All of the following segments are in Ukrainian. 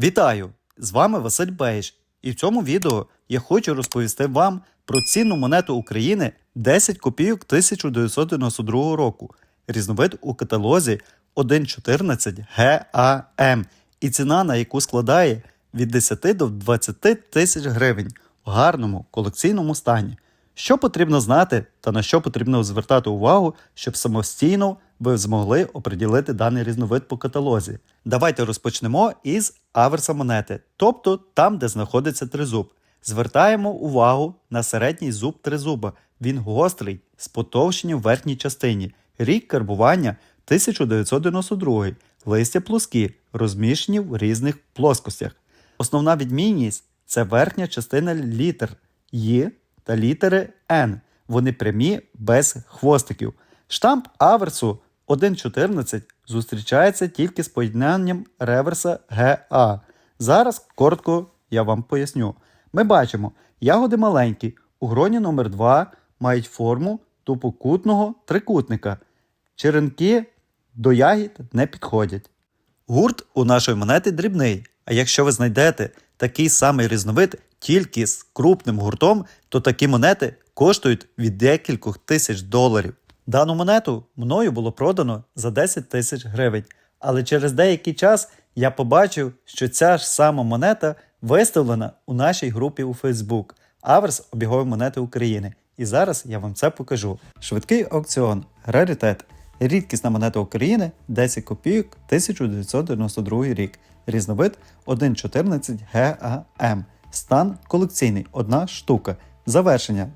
Вітаю! З вами Василь Бейш, і в цьому відео я хочу розповісти вам про цінну монету України 10 копійок 1992 року, різновид у каталозі 1.14 ГАМ, і ціна на яку складає від 10 до 20 тисяч гривень в гарному колекційному стані. Що потрібно знати та на що потрібно звертати увагу, щоб самостійно ви змогли оприділити даний різновид по каталозі. Давайте розпочнемо із аверса монети, тобто там, де знаходиться тризуб. Звертаємо увагу на середній зуб тризуба. Він гострий, з потовщенням в верхній частині. Рік карбування 1992, листя плоскі, розміщені в різних плоскостях. Основна відмінність це верхня частина літер Й та літери Н. Вони прямі без хвостиків. Штамп аверсу 1.14 зустрічається тільки з поєднанням реверса ГА. Зараз коротко я вам поясню. Ми бачимо, ягоди маленькі, у гроні номер 2 мають форму тупокутного трикутника. Черенки до ягід не підходять. Гурт у нашої монети дрібний, а якщо ви знайдете такий самий різновид тільки з крупним гуртом, то такі монети коштують від декількох тисяч доларів. Дану монету мною було продано за 10 тисяч гривень, але через деякий час я побачив, що ця ж сама монета виставлена у нашій групі у Facebook Аверс обігові монети України. І зараз я вам це покажу. Швидкий аукціон, раритет. Рідкісна монета України 10 копійок 1992 рік. Різновид 1.14 ГАМ. Стан колекційний 1 штука. Завершення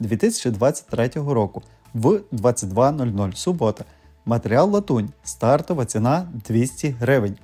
21.10.2023 року в 22.00 субота. Матеріал латунь. Стартова ціна 200 гривень.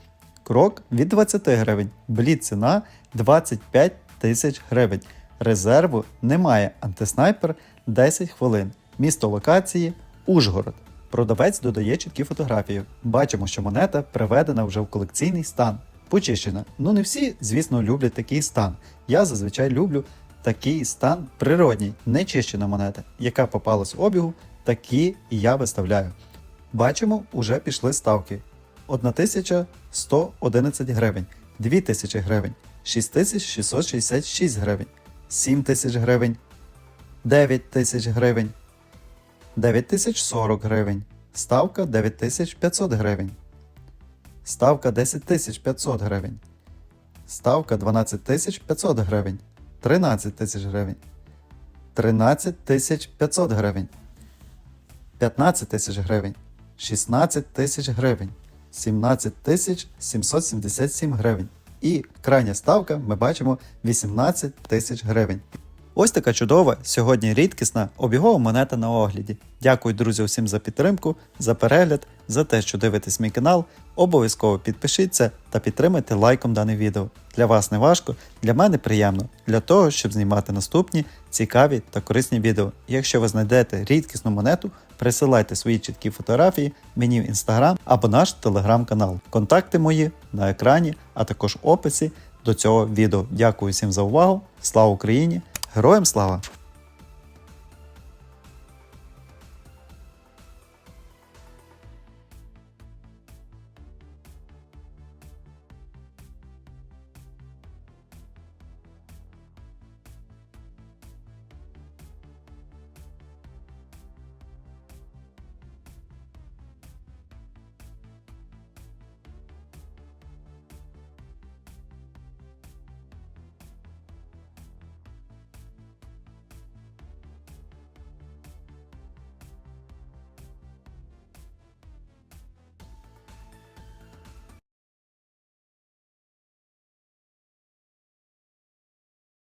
Крок від 20 гривень. Блід ціна 25 тисяч гривень. Резерву немає. Антиснайпер 10 хвилин. Місто локації Ужгород. Продавець додає чіткі фотографії. Бачимо, що монета приведена вже в колекційний стан. Почищена. Ну не всі, звісно, люблять такий стан. Я зазвичай люблю такий стан природній, нечищена монета, яка попалась в обігу, такі я виставляю. Бачимо, уже пішли ставки. 1111 гривень, 2000 гривень, 6666 гривень, 7000 гривень, 9000 гривень, 9040 гривень, ставка 9500 гривень, ставка 10500 гривень, ставка 12500 гривень, 13 тисяч гривень, 13 тисяч 500 гривень, 15 тисяч гривень, 16 тисяч гривень, 17 тисяч 777 гривень. І крайня ставка ми бачимо 18 тисяч гривень. Ось така чудова, сьогодні рідкісна обігова монета на огляді. Дякую, друзі, усім за підтримку, за перегляд, за те, що дивитесь мій канал. Обов'язково підпишіться та підтримайте лайком дане відео. Для вас не важко, для мене приємно, для того, щоб знімати наступні цікаві та корисні відео. Якщо ви знайдете рідкісну монету, присилайте свої чіткі фотографії мені в інстаграм або наш телеграм-канал. Контакти мої на екрані, а також описі до цього відео. Дякую всім за увагу. Слава Україні! Героям слава!